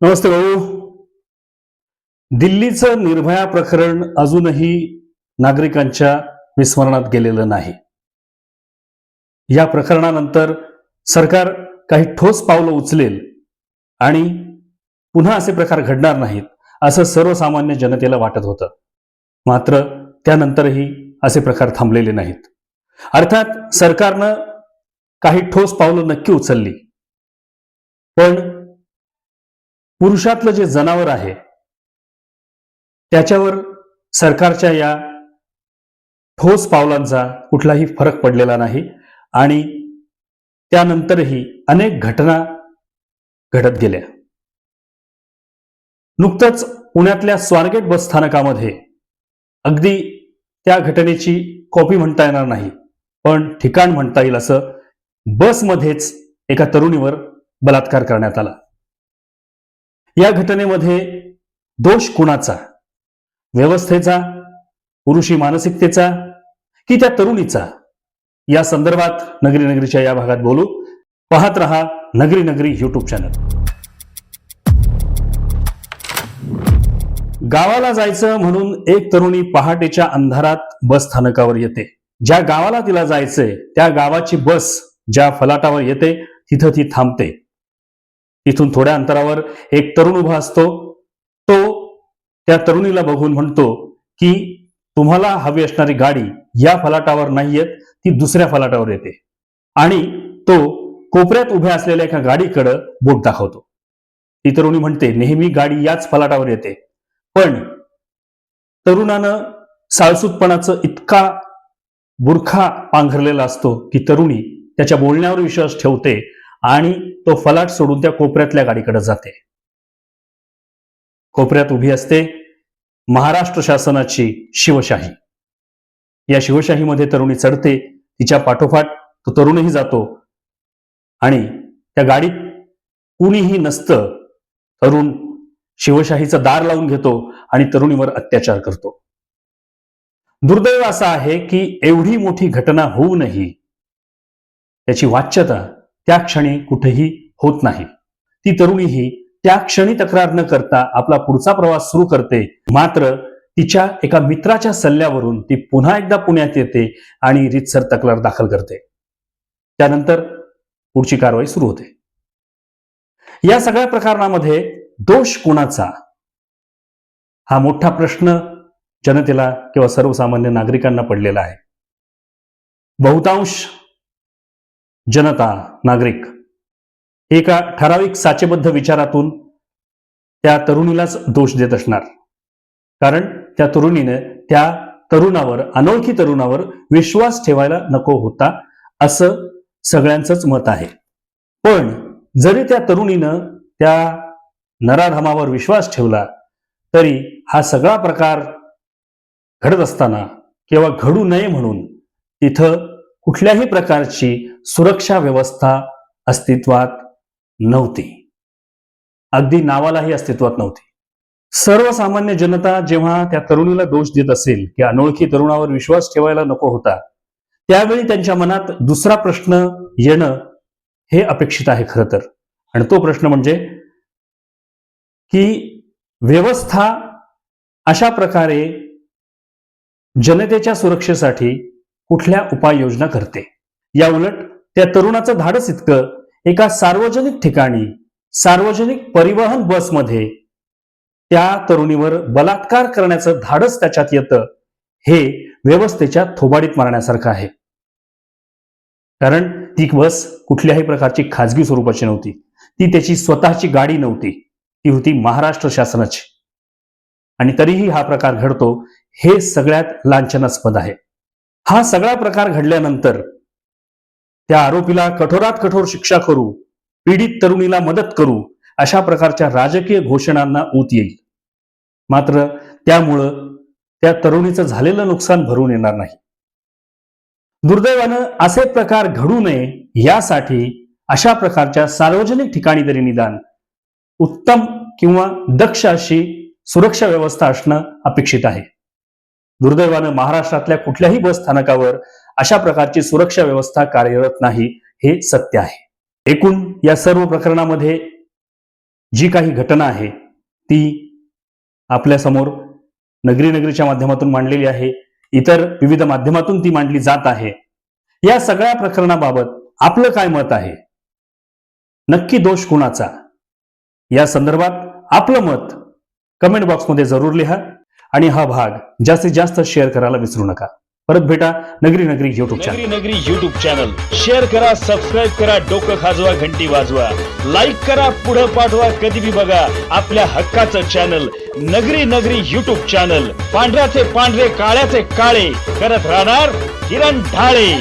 नमस्ते भाऊ. दिल्लीचं निर्भया प्रकरण अजूनही नागरिकांच्या विस्मरणात गेलेलं नाही. या प्रकरणानंतर सरकार काही ठोस पावलं उचलेल आणि पुन्हा असे प्रकार घडणार नाहीत असं सर्वसामान्य जनतेला वाटत होतं. मात्र त्यानंतरही असे प्रकार थांबलेले नाहीत. अर्थात सरकारनं काही ठोस पावलं नक्की उचलली. पण पुरुषातलं जे जनावर आहे त्याच्यावर सरकारच्या या ठोस पावलांचा कुठलाही फरक पडलेला नाही आणि त्यानंतरही अनेक घटना घडत गेल्या. नुकतंच पुण्यातल्या स्वारगेट बस स्थानकामध्ये अगदी त्या घटनेची कॉपी म्हणता येणार नाही पण ठिकाण म्हणता येईल असं बसमध्येच एका तरुणीवर बलात्कार करण्यात आला. या घटनेमध्ये दोष कुणाचा? व्यवस्थेचा पुरुषी मानसिकतेचा की त्या तरुणीचा? या संदर्भात नगरी नगरीच्या या भागात बोलू. पाहत रहा नगरी नगरी युट्यूब चॅनल गावाला जायचं म्हणून एक तरुणी पहाटेच्या अंधारात बस स्थानकावर येते. ज्या गावाला तिला जायचंय त्या गावाची बस ज्या फलाटावर येते तिथं ती थांबते. तिथून थोड्या अंतरावर एक तरुण उभा असतो. तो त्या तरुणीला बघून म्हणतो की तुम्हाला हवी असणारी गाडी या फलाटावर नाही येत ती दुसऱ्या फलाटावर येते. आणि तो कोपऱ्यात उभ्या असलेल्या एका गाडीकडं बोट दाखवतो. ती तरुणी म्हणते नेहमी गाडी याच फलाटावर येते. पण तरुणानं साळसूतपणाचं इतका बुरखा पांघरलेला असतो की तरुणी त्याच्या बोलण्यावर विश्वास ठेवते आणि तो फलाट सोडून त्या कोपऱ्यातल्या गाडीकडे जाते. कोपऱ्यात उभी असते महाराष्ट्र शासनाची शिवशाही. या शिवशाहीमध्ये तरुणी चढते तिच्या पाठोपाठ तो तरुणही जातो आणि त्या गाडीत कुणीही नसतं तरुण शिवशाहीचं दार लावून घेतो आणि तरुणीवर अत्याचार करतो. दुर्दैव असं आहे की एवढी मोठी घटना होऊनही त्याची वाच्यता त्या क्षणी कुठेही होत नाही. ती तरुणीही त्या क्षणी तक्रार न करता आपला पुढचा प्रवास सुरू करते. मात्र तिच्या एका मित्राच्या सल्ल्यावरून ती पुन्हा एकदा पुण्यात येते आणि रितसर तक्रार दाखल करते. त्यानंतर पुढची कारवाई सुरू होते. या सगळ्या प्रकरणामध्ये दोष कोणाचा? हा मोठा प्रश्न जनतेला किंवा सर्वसामान्य नागरिकांना पडलेला आहे. बहुतांश जनता नागरिक. एका ठराविक साचेबद्ध विचारातून त्या तरुणीलाच दोष देत असणार. कारण त्या तरुणीने त्या तरुणावर अनोळखी तरुणावर विश्वास ठेवायला नको होता असं सगळ्यांचंच मत आहे. पण जरी त्या तरुणीनं त्या नराधमावर विश्वास ठेवला तरी हा सगळा प्रकार घडत असताना किंवा घडू नये म्हणून तिथं कुठल्याही प्रकारची सुरक्षा व्यवस्था अस्तित्वात नव्हती. अगदी नावालाही अस्तित्वात नव्हती. सर्वसामान्य जनता जेव्हा त्या तरुणीला दोष देत असेल की अनोळखी तरुणावर विश्वास ठेवायला नको होता त्यावेळी त्यांच्या मनात दुसरा प्रश्न येणं हे अपेक्षित आहे खरं तर. आणि तो प्रश्न म्हणजे की व्यवस्था अशा प्रकारे जनतेच्या सुरक्षेसाठी कुठल्या उपाययोजना करते? या उलट त्या तरुणाचं धाडस इतकं एका सार्वजनिक ठिकाणी सार्वजनिक परिवहन बसमध्ये त्या तरुणीवर बलात्कार करण्याचं धाडस त्याच्यात येतं हे व्यवस्थेच्या थोबाडीत मारण्यासारखं आहे. कारण ती बस कुठल्याही प्रकारची खाजगी स्वरूपाची नव्हती. ती त्याची स्वतःची गाडी नव्हती. ती होती महाराष्ट्र शासनाची. आणि तरीही हा प्रकार घडतो हे सगळ्यात लांछनास्पद आहे. हा सगळा प्रकार घडल्यानंतर त्या आरोपीला कठोरात कठोर शिक्षा करू पीडित तरुणीला मदत करू अशा प्रकारच्या राजकीय घोषणांना ऊत येईल. मात्र त्यामुळं त्या तरुणीचं झालेलं नुकसान भरून येणार नाही. दुर्दैवानं असे प्रकार घडू नये यासाठी अशा प्रकारच्या सार्वजनिक ठिकाणी तरी निदान उत्तम किंवा दक्ष अशी सुरक्षा व्यवस्था असणं अपेक्षित आहे. दुर्दैवानं महाराष्ट्रातल्या कुठल्याही बस स्थानकावर अशा प्रकारची सुरक्षा व्यवस्था कार्यरत नाही हे सत्य आहे. एकूण या सर्व प्रकरणामध्ये जी काही घटना आहे ती आपल्यासमोर नगरी नगरीच्या माध्यमातून मांडलेली आहे इतर विविध माध्यमातून ती मांडली जात आहे. या सगळ्या प्रकरणाबाबत आपलं काय मत आहे? नक्की दोष कुणाचा? या संदर्भात आपलं मत कमेंट बॉक्समध्ये जरूर लिहा. आणि हा भाग जास्तीत जास्त शेअर करायला विसरू नका. परत भेटा नगरी नगरी युट्यूब चॅनल नगरी नगरी युट्यूब चॅनल शेअर करा सबस्क्राईब करा डोकं खाजवा घंटी वाजवा. लाईक करा पुढं पाठवा कधी बी बघा आपल्या हक्काचं चॅनल नगरी नगरी युट्यूब चॅनल पांढऱ्याचे पांढरे काळ्याचे काळे. करत राहणार किरण ढाळे.